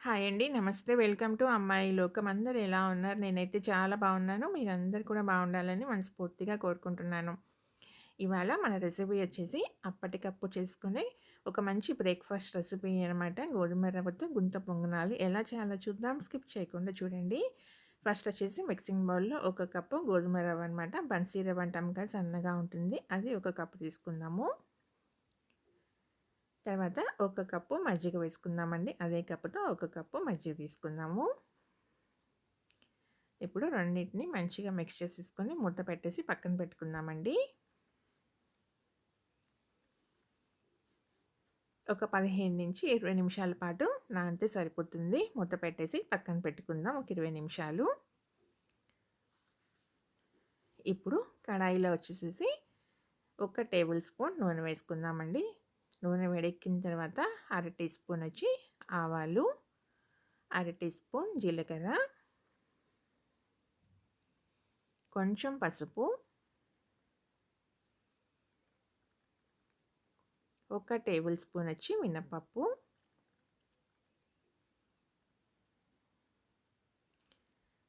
Hi అండి. నమస్తే. Welcome to అమ్మాయి లోకం. అందరు ఎలా ఉన్నారు? నేనైతే చాలా బాగున్నాను. మీరందరూ కూడా బాగుండాలని మనస్ఫూర్తిగా కోరుకుంటున్నాను. ఇవాళ మన రెసిపీ వచ్చేసి అప్పటికప్పుడు చేసుకునే ఒక మంచి బ్రేక్‌ఫాస్ట్ రెసిపీ అనమాట. గోధుమ రవ్వతో గుంత పొంగనాలు ఎలా చేయాలో చూద్దాం. స్కిప్ చేయకుండా చూడండి. ఫస్ట్ వచ్చేసి మిక్సింగ్ బౌల్‌లో ఒక కప్పు గోధుమ రవ్వ అనమాట. బన్సీ రవ్వ అంటాం కదా! సన్నగా ఉంటుంది. అది ఒక కప్పు తీసుకుందాము. తర్వాత ఒక కప్పు మజ్జిగ వేసుకుందామండి. అదే కప్పుతో ఒక కప్పు మజ్జిగ తీసుకుందాము. ఇప్పుడు రెండింటిని మంచిగా మిక్స్ చేసేసుకొని మూత పెట్టేసి పక్కన పెట్టుకుందామండి. ఒక 15-20 నిమిషాల పాటు నానితే సరిపోతుంది. మూత పెట్టేసి పక్కన పెట్టుకుందాం ఒక 20 నిమిషాలు. ఇప్పుడు కడాయిలో వచ్చేసేసి ఒక టేబుల్ స్పూన్ నూనె వేసుకుందామండి. నూనె వేడెక్కిన తర్వాత అర టీ స్పూన్ వచ్చి ఆవాలు, అర టీ స్పూన్ జీలకర్ర, కొంచెం పసుపు, ఒక టేబుల్ స్పూన్ వచ్చి మినపప్పు,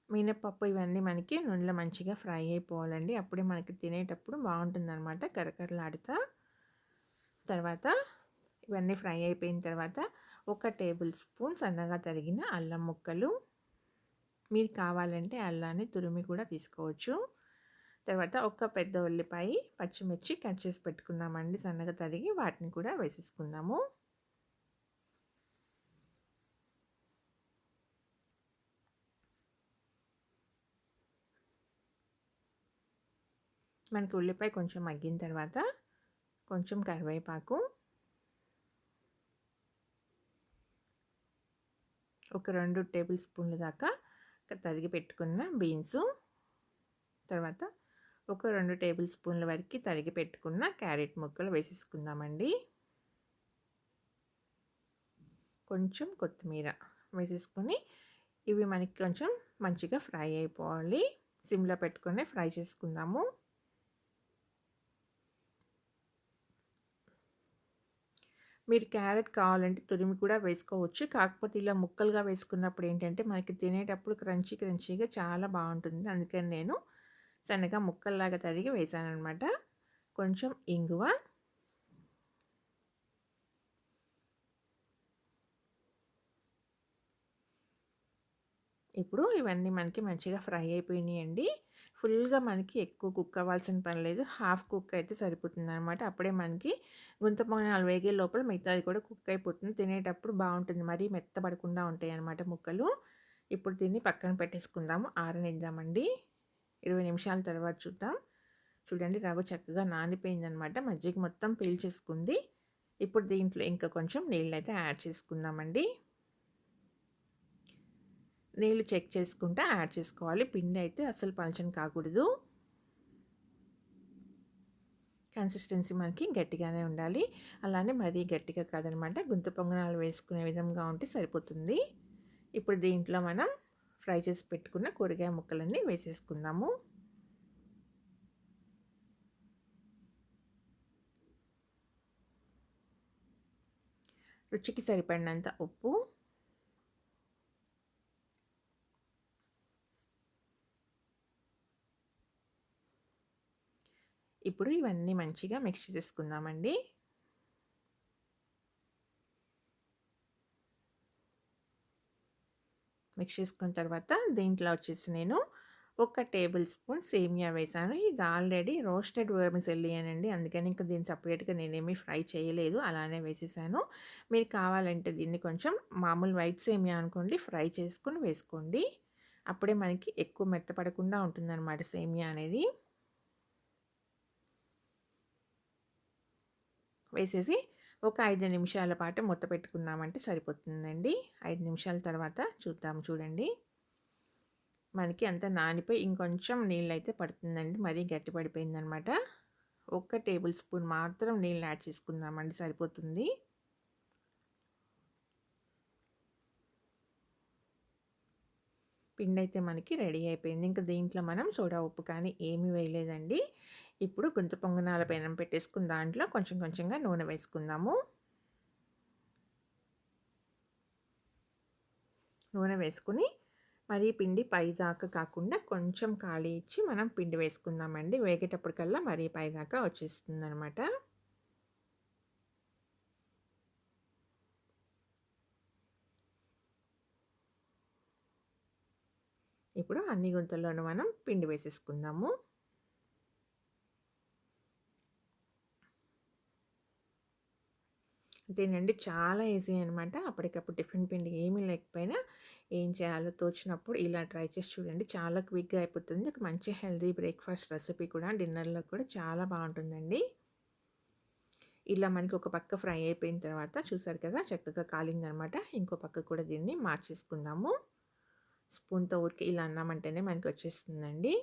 మినపప్పు ఇవన్నీ మనకి నూనెలో మంచిగా ఫ్రై అయిపోవాలండి. అప్పుడే మనకి తినేటప్పుడు బాగుంటుందన్నమాట కరకరలాడుతా. తర్వాత ఇవన్నీ ఫ్రై అయిపోయిన తర్వాత ఒక టేబుల్ స్పూన్ సన్నగా తరిగిన అల్లం ముక్కలు. మీరు కావాలంటే అల్లాన్ని తురిమి కూడా తీసుకోవచ్చు. తర్వాత ఒక పెద్ద ఉల్లిపాయ పచ్చిమిర్చి కట్ చేసి పెట్టుకున్నామండి. సన్నగా తరిగి వాటిని కూడా వేసేసుకుందాము. మనకి ఉల్లిపాయ కొంచెం మగ్గిన తర్వాత కొంచెం కరివేపాకు. ఒక రెండు టేబుల్ స్పూన్ల దాకా తరిగి పెట్టుకున్న బీన్స్. తర్వాత ఒక రెండు టేబుల్ స్పూన్ల వరకు తరిగి పెట్టుకున్న క్యారెట్ ముక్కలు వేసేసుకుందామండి. కొంచెం కొత్తిమీర వేసేసుకొని ఇవి మనకి కొంచెం మంచిగా ఫ్రై అయిపోవాలి. సిమ్లో పెట్టుకొని ఫ్రై చేసుకుందాము. మీరు క్యారెట్ కావాలంటే తురిమి కూడా వేసుకోవచ్చు. కాకపోతే ఇలా ముక్కలుగా వేసుకున్నప్పుడు ఏంటంటే మనకి తినేటప్పుడు క్రంచీ క్రంచీగా చాలా బాగుంటుంది. అందుకని నేను సన్నగా ముక్కల్లాగా తరిగి వేసాను అనమాట కొంచెం ఇంగువ. ఇప్పుడు ఇవన్నీ మనకి మంచిగా ఫ్రై అయిపోయినాయండి. ఫుల్గా మనకి ఎక్కువ కుక్ అవ్వాల్సిన పని లేదు. హాఫ్ కుక్ అయితే సరిపోతుంది అనమాట అప్పుడే మనకి గుంత పొంగనాలు వేగే లోపల మిగతాది కూడా కుక్ అయిపోతుంది. తినేటప్పుడు బాగుంటుంది. మరీ మెత్తపడకుండా ఉంటాయి అనమాట ముక్కలు. ఇప్పుడు దీన్ని పక్కన పెట్టేసుకుందాము. ఆరనిద్దామండి. ఇరవై నిమిషాల తర్వాత చూద్దాం. చూడండి రవ్వ చక్కగా నానిపోయిందనమాట. మజ్జిగ మొత్తం పీల్చేసుకుంది. ఇప్పుడు దీంట్లో ఇంకా కొంచెం నీళ్ళు అయితే యాడ్ చేసుకుందామండి. నీళ్ళు చెక్ చేసుకుంటా యాడ్ చేసుకోవాలి. పిండి అయితే అసలు పలచని కాకూడదు. కన్సిస్టెన్సీ మనకి గట్టిగానే ఉండాలి. అలానే మరీ గట్టిగా కాదనమాట. గుంత పొంగనాలు వేసుకునే విధంగా ఉంటే సరిపోతుంది. ఇప్పుడు దీంట్లో మనం ఫ్రై చేసి పెట్టుకున్న కూరగాయ ముక్కలన్నీ వేసేసుకుందాము. రుచికి సరిపడినంత ఉప్పు ఇప్పుడు ఇవన్నీ మంచిగా మిక్స్ చేసుకుందామండి మిక్స్ చేసుకున్న తర్వాత దీంట్లో వచ్చేసి నేను ఒక టేబుల్ స్పూన్ సేమియా వేసాను. ఇది ఆల్రెడీ రోస్టెడ్ వర్మిసెల్లి అనండి. అందుకని ఇంకా దీన్ని సపరేట్గా నేనేమీ ఫ్రై చేయలేదు. అలానే వేసేసాను. మీరు కావాలంటే దీన్ని కొంచెం మామూలు వైట్ సేమియా అనుకోండి ఫ్రై చేసుకుని వేసుకోండి. అప్పుడే మనకి ఎక్కువ మెత్తపడకుండా ఉంటుందన్నమాట సేమియా అనేది. వేసేసి ఒక ఐదు నిమిషాల పాటు మూత పెట్టుకున్నామంటే సరిపోతుందండి. ఐదు నిమిషాల తర్వాత చూద్దాం చూడండి. మనకి అంత నానిపోయి ఇంకొంచెం నీళ్ళు అయితే పడుతుందండి. మరీ గట్టి పడిపోయిందనమాట. ఒక్క టేబుల్ స్పూన్ మాత్రం నీళ్ళు యాడ్ చేసుకుందామండి. సరిపోతుంది. పిండి అయితే మనకి రెడీ అయిపోయింది. ఇంకా దీంట్లో మనం సోడా ఉప్పు కానీ ఏమీ వేయలేదండి. ఇప్పుడు గుంత పొంగనాల పైన పెట్టేసుకుని దాంట్లో కొంచెం కొంచెంగా నూనె వేసుకుందాము. నూనె వేసుకుని మరీ పిండి పైదాకా కాకుండా కొంచెం ఖాళీ ఇచ్చి మనం పిండి వేసుకుందామండి. వేగేటప్పటికల్లా మరీ పైదాకా వచ్చేస్తుంది అనమాట ఇప్పుడు అన్ని గుంతల్లోనూ మనం పిండి వేసేసుకుందాము. అంతేనండి చాలా ఈజీ అనమాట అప్పటికప్పుడు టిఫిన్ పిండి ఏమీ లేకపోయినా ఏం చేయాలో తోచినప్పుడు ఇలా ట్రై చేసి చూడండి. చాలా క్విక్గా అయిపోతుంది. ఒక మంచి హెల్దీ బ్రేక్ఫాస్ట్ రెసిపీ కూడా డిన్నర్లో కూడా చాలా బాగుంటుందండి. ఇలా మనకి ఒక పక్క ఫ్రై అయిపోయిన తర్వాత చూసారు కదా చక్కగా కాలిందనమాట ఇంకో పక్క కూడా దీన్ని మార్చేసుకుందాము. స్పూన్తో ఊరికి ఇలా అన్నామంటేనే మనకి వచ్చేస్తుందండి.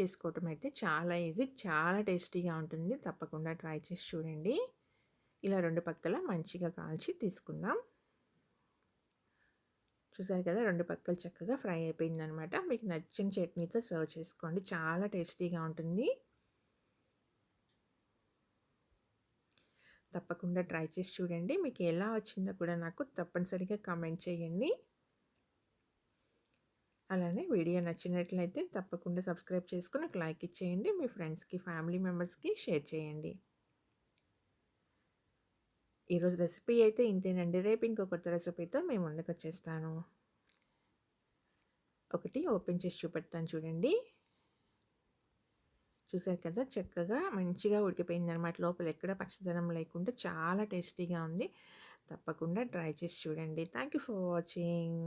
చేసుకోవటం అయితే చాలా ఈజీ చాలా టేస్టీగా ఉంటుంది. తప్పకుండా ట్రై చేసి చూడండి. ఇలా రెండు పక్కల మంచిగా కాల్చి తీసుకుందాం. చూసారు కదా రెండు పక్కలు చక్కగా ఫ్రై అయిపోయిందనమాట. మీకు నచ్చిన చట్నీతో సర్వ్ చేసుకోండి. చాలా టేస్టీగా ఉంటుంది. తప్పకుండా ట్రై చేసి చూడండి. మీకు ఎలా వచ్చిందో కూడా నాకు తప్పనిసరిగా కామెంట్ చేయండి. అలానే వీడియో నచ్చినట్లయితే తప్పకుండా సబ్స్క్రైబ్ చేసుకుని ఒక లైక్ ఇచ్చేయండి. మీ ఫ్రెండ్స్కి ఫ్యామిలీ మెంబర్స్కి షేర్ చేయండి. ఈరోజు రెసిపీ అయితే ఇంతేనండి. రేపు ఇంకో కొత్త రెసిపీతో మేము ముందుకు వచ్చేస్తాను. ఒకటి ఓపెన్ చేసి చూపెడతాను చూడండి. చూసారు కదా చక్కగా మంచిగా ఉడికిపోయిందనమాట లోపల ఎక్కడ పచ్చదనం లేకుండా చాలా టేస్టీగా ఉంది. తప్పకుండా ట్రై చేసి చూడండి. Thank you for watching.